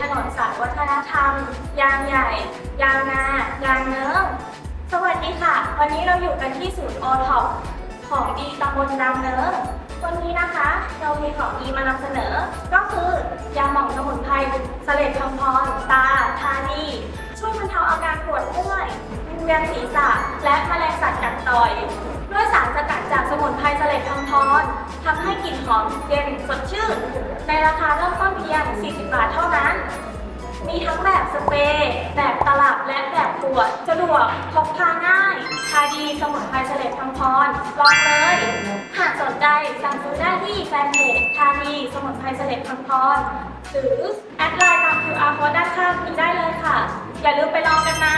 ถนนสางใหญ่ ยางนายางเนิ้งสวัสดีค่ะ วันนี้เราอยู่กันที่ศูนย์โอท็อปของดีตำบลนางเนิ้งวันนี้นะคะ เรามีของดีมานำเสนอ ก็คือยาหม่องสมุนไพรเสลดคำพรตาทานีช่วยบรรเทาอาการปวดเมื่อยวิงเวียนศีรษะ และแมลงสัตว์กัดต่อยด้วยสารสกัดจากสมุนไพรเสลดคำพรทำให้กลิ่นหอมเย็นสดชื่น ในราคาเริ่มต้นเพียง 40 บาท วดสะดวกพกพาง่าย ชาดีสมุนไพรเสลดทำพรลองเลย หากสนใจสั่งซื้อได้ที่แฟนเพจทาดีสมุนไพรเสลดทำพรหรือแอดไลน์ตาม QR code ด้านข้างนี้ได้เลยค่ะ อย่าลืมไปลองกันนะ